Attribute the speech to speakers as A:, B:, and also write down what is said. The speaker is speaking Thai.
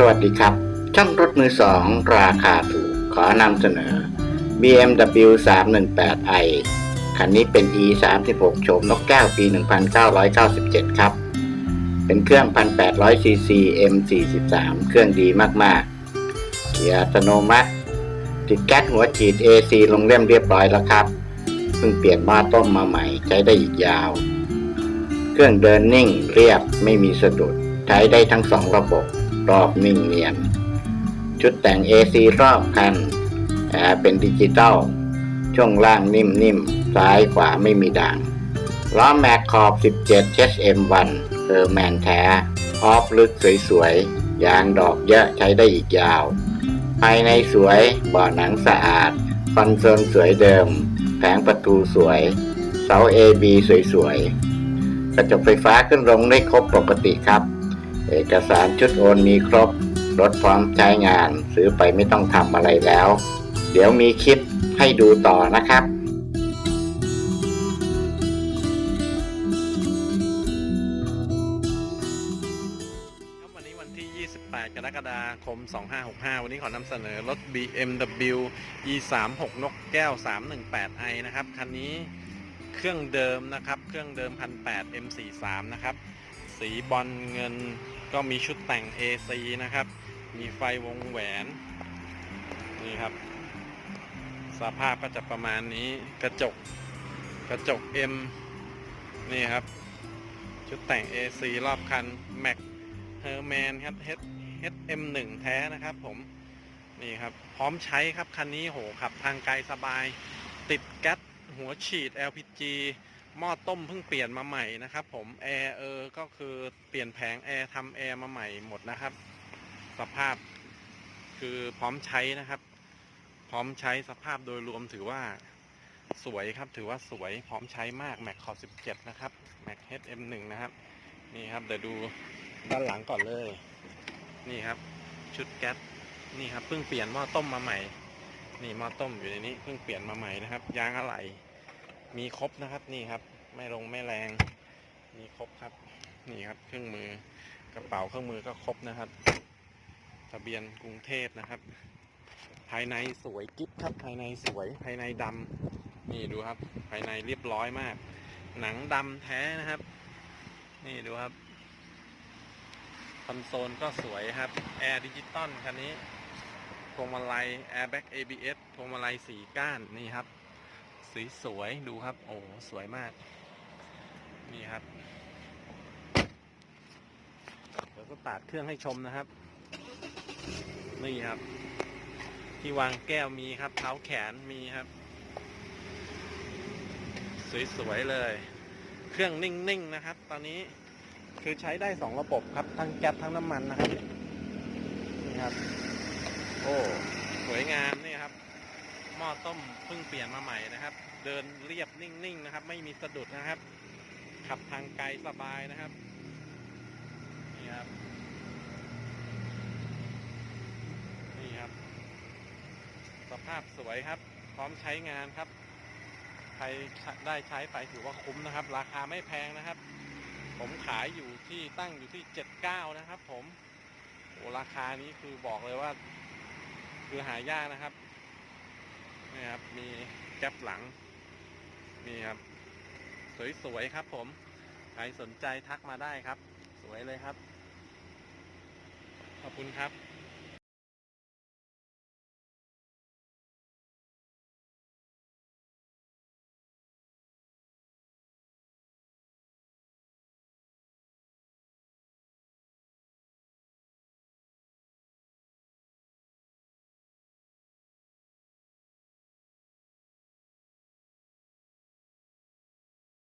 A: สวัสดีครับ ช่องรถมือสองราคาถูก ขอนำเสนอ BMW 318i คันนี้เป็น e 3 6โฉมนกแก้วปี 1997 ครับ เป็นเครื่อง 1,800 cc m 43เครื่องดีมากๆเกียร์อัตโนมัติ ติดแก๊สหัวฉีด AC ลงเล่มเรียบร้อยแล้วครับ เพิ่งเปลี่ยนหม้อต้มมาใหม่ใช้ได้อีกยาว เครื่องเดินนิ่งเรียบไม่มีสะดุด ใช้ได้ทั้งสองระบบ รอบนิ่งเนียน ชุดแต่ง AC รอบคันแอร์เป็นดิจิตอลช่วงล่างนิ่มๆ ซ้ายขวาไม่มีด่างล้อแม็กขอบ 17 HM1 เออแมนแท้ ออฟลึกสวยๆ ยางดอกเยอะใช้ได้อีกยาว ภายในสวยเบ่อหนังสะอาด คอนโซลสวยเดิม แผงประตูสวย เสา AB สวยๆ กระจกไฟฟ้าขึ้นลงได้ครบปกติครับ เอกสารชุดโอนมีครบ รถพร้อมใช้งาน ซื้อไปไม่ต้องทำอะไรแล้ว เดี๋ยวมีคลิปให้ดูต่อนะครับ
B: ครับวันนี้วันที่28กรกฎาคม 2565 วันนี้ขอนำเสนอรถ BMW E36 นกแก้ว 318i นะครับ คันนี้เครื่องเดิมนะครับ เครื่องเดิม1,800 M43 นะครับ สีบอลเงิน ก็มีชุดแต่ง AC นะครับ มีไฟวงแหวน นี่ครับ สภาพก็จะประมาณนี้กระจก กระจก M นี่ครับ ชุดแต่ง AC รอบคัน Mac เฮอร์แมนครับ H HM1 แท้นะครับผมนี่ครับ พร้อมใช้ครับ คันนี้โหขับทางไกลสบาย ติดแก๊สหัวฉีด LPG หม้อต้มเพิ่งเปลี่ยนมาใหม่นะครับ ผมแอร์เออก็คือเปลี่ยนแผงแอร์ทำแอร์มาใหม่หมดนะครับ สภาพคือพร้อมใช้นะครับ พร้อมใช้สภาพโดยรวมถือว่าสวยครับ ถือว่าสวยพร้อมใช้มาก Mac ขอ17 นะครับ Mac HM1 นะครับ นี่ครับเดี๋ยวดูด้านหลังก่อนเลย นี่ครับ ชุดแก๊สนี่ครับเพิ่งเปลี่ยนหม้อต้มมาใหม่ นี่หม้อต้มอยู่ในนี้เพิ่งเปลี่ยนมาใหม่นะครับ ยางอะไหล่ มีครบนะครับนี่ครับ ไม่ลงไม่แรง มีครบครับ นี่ครับเครื่องมือกระเป๋าเครื่องมือก็ครบนะครับ ทะเบียนกรุงเทพนะครับ ภายในสวยกิ๊บครับ ภายในสวยภายในดำนี่ดูครับ ภายในเรียบร้อยมาก หนังดำแท้นะครับ นี่ดูครับคอนโซลก็สวยครับ แอร์ดิจิตอลคันนี้พวงมาลัย Airbag ABS พวงมาลัยสีก้านนี่ครับ สีสวยดูครับ โอ้สวยมาก นี่ครับเดี๋ยวก็ตาร์ทเครื่องให้ชมนะครับ นี่ครับ ที่วางแก้วมีครับ เท้าแขนมีครับ สวยๆเลย เครื่องนิ่งๆนะครับ ตอนนี้คือใช้ได้สองระบบครับ ทั้งแก๊สทั้งน้ำมันนะครับ นี่ครับ โอ้ สวยงามนี่ครับ หม้อต้มเพิ่งเปลี่ยนมาใหม่นะครับ เดินเรียบนิ่งๆนะครับ ไม่มีสะดุดนะครับ ขับทางไกลสบายนะครับนี่ครับนี่ครับ สภาพสวยครับ พร้อมใช้งานครับใครได้ใช้ไปถือว่าคุ้มนะครับ ราคาไม่แพงนะครับ ผมขายอยู่ที่ตั้งอยู่ที่79นะครับ ผมโอ้ราคานี้คือบอกเลยว่า คือหายากนะครับ นี่ครับ มีแก๊ปหลัง นี่ครับ สวยๆครับผม ใครสนใจทักมาได้ครับ สวยเลยครับ ขอบคุณครับ